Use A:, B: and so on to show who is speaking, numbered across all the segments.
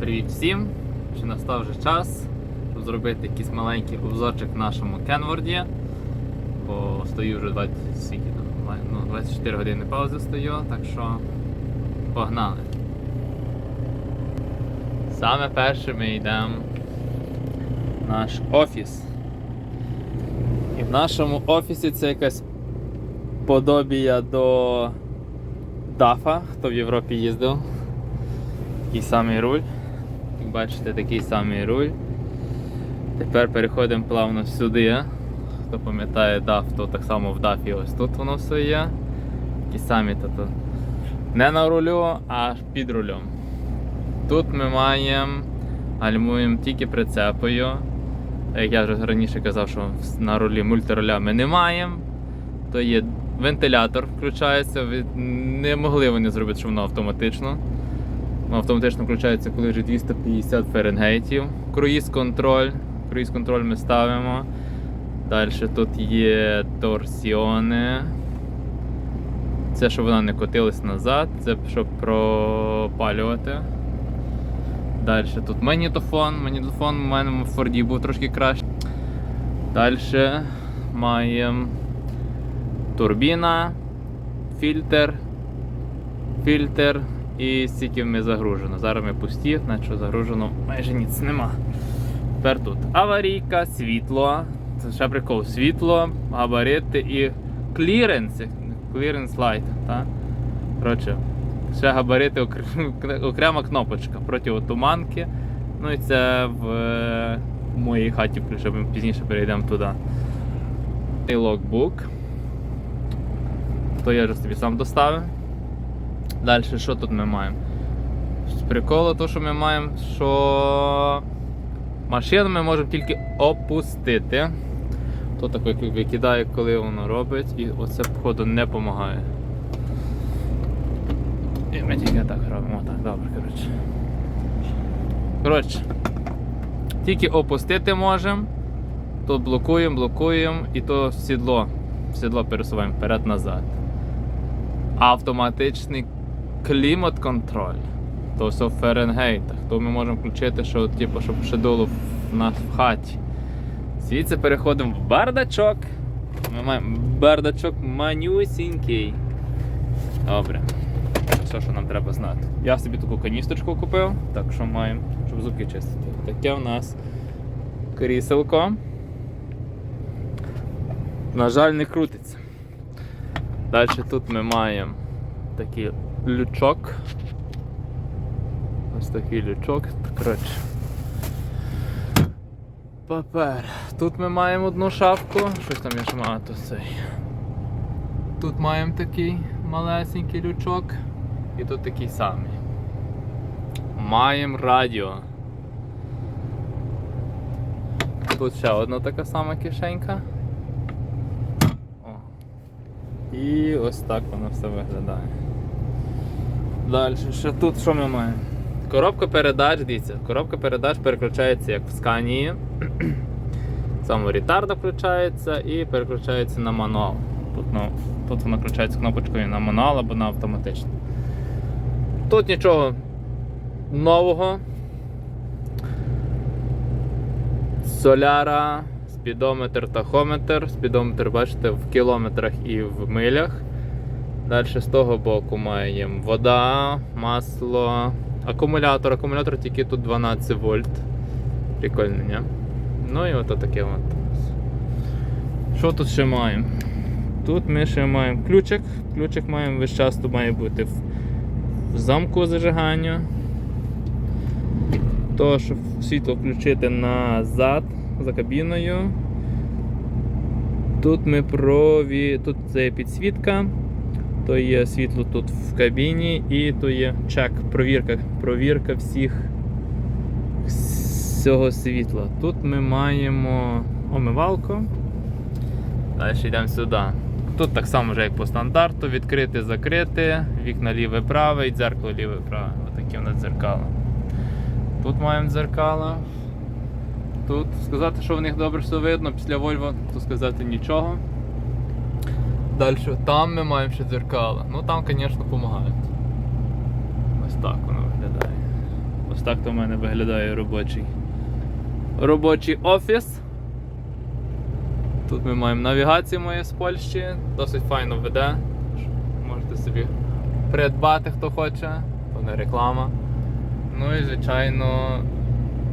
A: Привіт всім! Чи настав вже час, зробити якийсь маленький обзорчик в нашому Кенворді. Бо стою вже 20, скільки ну, 24 години паузи стою, так що погнали. Саме перше ми йдемо в наш офіс. І в нашому офісі це якась подобія до дафа, хто в Європі їздив. Такий самий руль. Як бачите, такий самий руль. Тепер переходимо плавно сюди. Хто пам'ятає DAF, то так само в DAF і ось тут воно все є. Такі самі то, то не на рулю, а під рулем. Тут ми маємо, гальмуємо тільки прицепою. Як я вже раніше казав, що на рулі мультируля ми не маємо. То є вентилятор включається. Не могли вони зробити, що воно автоматично. Воно автоматично включається, коли вже 250 фаренгейтів. Круїз контроль. Круїз контроль ми ставимо. Далі тут є торсіони. Це щоб вона не котилась назад, це щоб пропалювати. Далі тут магнітофон. Магнітофон у мене в Форді був трошки краще. Далі маємо турбіна, фільтр, фільтр і стільки ми загружено. Зараз ми пусті, значить загружено майже ніц нема. Тепер тут аварійка, світло. Це ще прикол. Світло, габарити і кліренс. Кліренс лайт. Коротше, ще габарити окрема кнопочка проти туманки. Ну і це в, е, в моїй хаті включимо, ми пізніше перейдемо туди. І логбук. То я вже собі сам доставив. Далі, що тут ми маємо? З приколу, то, що ми маємо, що машину ми можемо тільки опустити. То так викидає, коли воно робить, і оце, походу, не допомагає. І ми тільки так робимо. Так, добре, коротше. Коротше, тільки опустити можемо. Тут блокуємо, блокуємо і то сідло. Сідло пересуваємо вперед-назад. Автоматичний клімат-контроль. То все в Фаренгейтах. То ми можемо включити, що, типу, щоб ще дуло в нас в хаті. Звідси переходимо в бардачок. Ми маємо бардачок манюсінький. Добре. Все, що нам треба знати. Я собі таку каністрочку купив, так що маємо, щоб зубки чистити. Таке у нас кріселко. На жаль, не крутиться. Далі тут ми маємо такий лючок. Ось такий лючок. Коротше. Папер. Тут ми маємо одну шапку. Щось там я ще маю, то цей. Тут маємо такий малесенький лючок. І тут такий самий. Маємо радіо. Тут ще одна така сама кишенька. О. І ось так воно все виглядає. Далі, ще тут що ми маємо? Коробка передач, дивіться, коробка передач переключається як в сканії. Саморітарда включається і переключається на мануал. Тут, ну, тут вона включається кнопочкою на мануал або на автоматично. Тут нічого нового. Соляра, спідометр, тахометр. Спідометр, бачите, в кілометрах і в милях. Далі з того боку маємо вода, масло, акумулятор. Акумулятор тільки тут 12 вольт. Прикольно, ні? Ну і ото таке от. Що тут ще маємо? Тут ми ще маємо ключик. Ключик маємо весь час тут має бути в, замку зажигання. То, щоб світло включити назад за кабіною. Тут ми прові... Тут це підсвітка, то є світло тут в кабіні і то є чек, провірка, провірка всіх всього світла. Тут ми маємо омивалку. Далі йдемо сюди. Тут так само вже як по стандарту, відкрити, закрити, вікна ліве праве і дзеркало ліве праве. Отакі у нас дзеркала. Тут маємо дзеркала. Тут сказати, що в них добре все видно, після Volvo, то сказати нічого. Далі там ми маємо ще дзеркала. Ну там, звісно, допомагають. Ось так воно виглядає. Ось так то в мене виглядає робочий. Робочий офіс. Тут ми маємо навігацію моє з Польщі, досить файно веде. Можете собі придбати, хто хоче, то не реклама. Ну і, звичайно,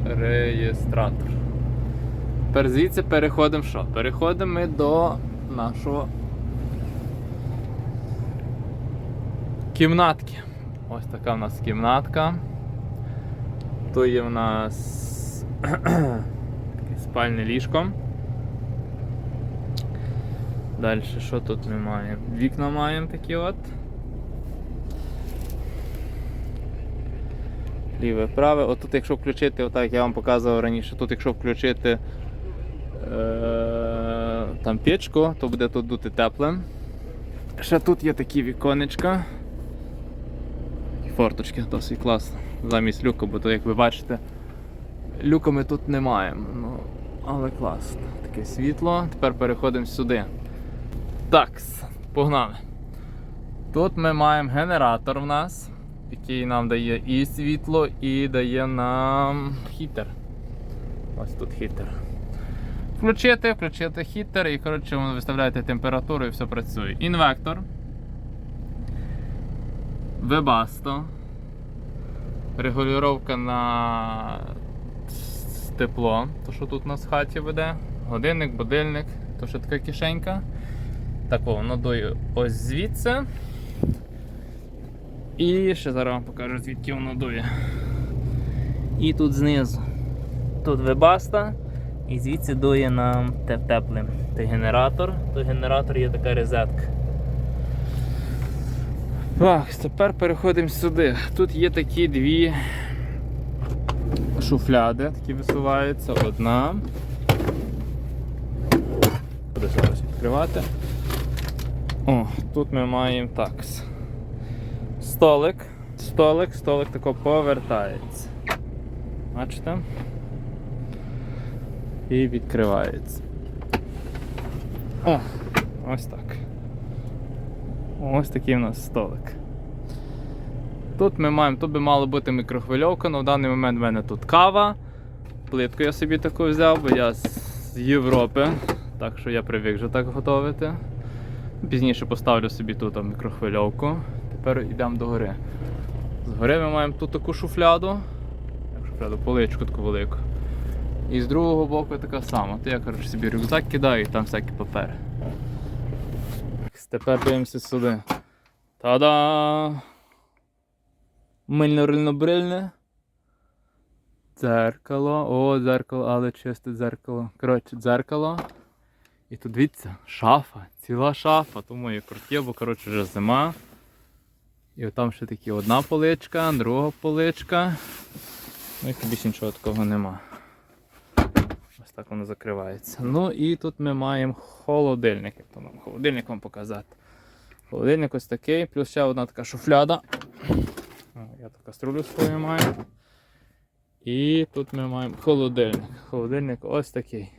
A: реєстратор. Тепер звідси переходимо що? Переходимо ми до нашого кімнатки. Ось така в нас кімнатка. Тут є в нас спальне ліжко. Далі, що тут ми маємо? Вікна маємо такі от. Ліве, праве. Отут, якщо включити, отак я вам показував раніше, тут якщо включити е- там печку, то буде тут дути тепле. Ще тут є такі віконечка. Форточки, досить класно. Замість люка, бо то, як ви бачите, люка ми тут не маємо. Ну, але класно. Таке світло. Тепер переходимо сюди. Так, погнали. Тут ми маємо генератор в нас, який нам дає і світло, і дає нам хітер. Ось тут хітер. Включити, включити хітер і коротше ви виставляєте температуру і все працює. Інвектор. Вебасто. Регулювання на тепло, то що тут у нас в хаті веде. Годинник, будильник, то що така кишенька. Тако, воно дує ось звідси. І ще зараз вам покажу, звідки воно дує. І тут знизу. Тут вебаста. І звідси дує нам те тепле. Той генератор. Той генератор є така розетка. Так, тепер переходимо сюди. Тут є такі дві шуфляди, такі висуваються. Одна. Буду зараз відкривати. О, тут ми маємо так. Столик. Столик, столик тако повертається. Бачите? І відкривається. О, ось так. Ось такий у нас столик. Тут ми маємо, тут би мала бути мікрохвильовка, але в даний момент в мене тут кава. Плитку я собі таку взяв, бо я з Європи, так що я привик вже так готувати. Пізніше поставлю собі тут мікрохвильовку. Тепер йдемо до гори. Згори ми маємо тут таку шуфляду. Шуфляду, поличку таку велику. І з другого боку така сама. То я коротше, собі рюкзак кидаю і там всякі папери. Тепер дивимося сюди. Та-да! Мильно-рильно-брильне. Дзеркало. О, дзеркало, але чисте дзеркало. Коротше, дзеркало. І тут дивіться, шафа, ціла шафа, тому є круті, бо коротше вже зима. І там ще такі одна поличка, друга поличка. Ну і більше нічого такого нема. Так воно закривається. Ну і тут ми маємо холодильник. Як то нам холодильник вам показати. Холодильник ось такий, плюс ще одна така шуфляда. Я тут каструлю свою маю. І тут ми маємо холодильник. Холодильник ось такий.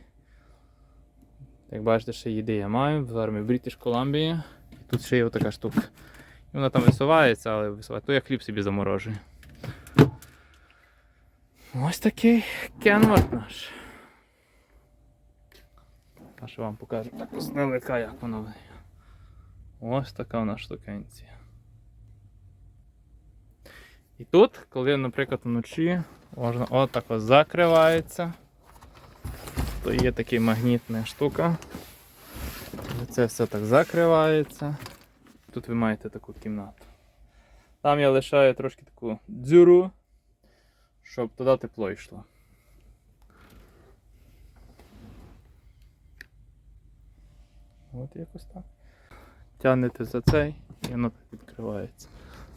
A: Як бачите, ще їди я маю. В British Columbia. І тут ще є така штука. І вона там висувається, але висувається. То я хліб собі заморожую. Ось такий кенвард наш. А що вам покажу так здалека, як воно. Ось така вона штукенція. І тут, коли, наприклад, вночі можна отак ось закривається, то є така магнітна штука. Це все так закривається. Тут ви маєте таку кімнату. Там я лишаю трошки таку дзюру, щоб туди тепло йшло. От якось так. Тягнете за цей і воно відкривається.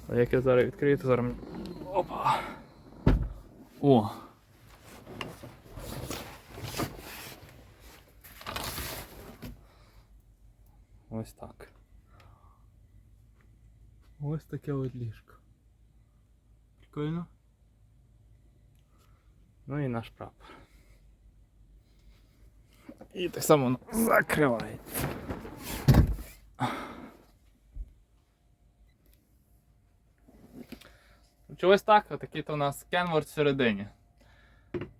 A: А як я зараз відкрию, то зараз. Опа! О! Ось так. Ось таке от ліжко. Прикольно. Ну і наш прапор. І так само закривається. Коротше, ось так, отакий то у нас кенворд всередині.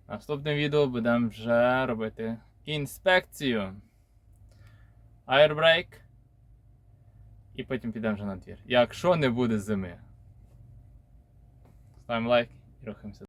A: Наступне відео будемо вже робити інспекцію. Айрбрейк. І потім підемо вже на двір. Якщо не буде зими. Ставимо лайк і рухаємося.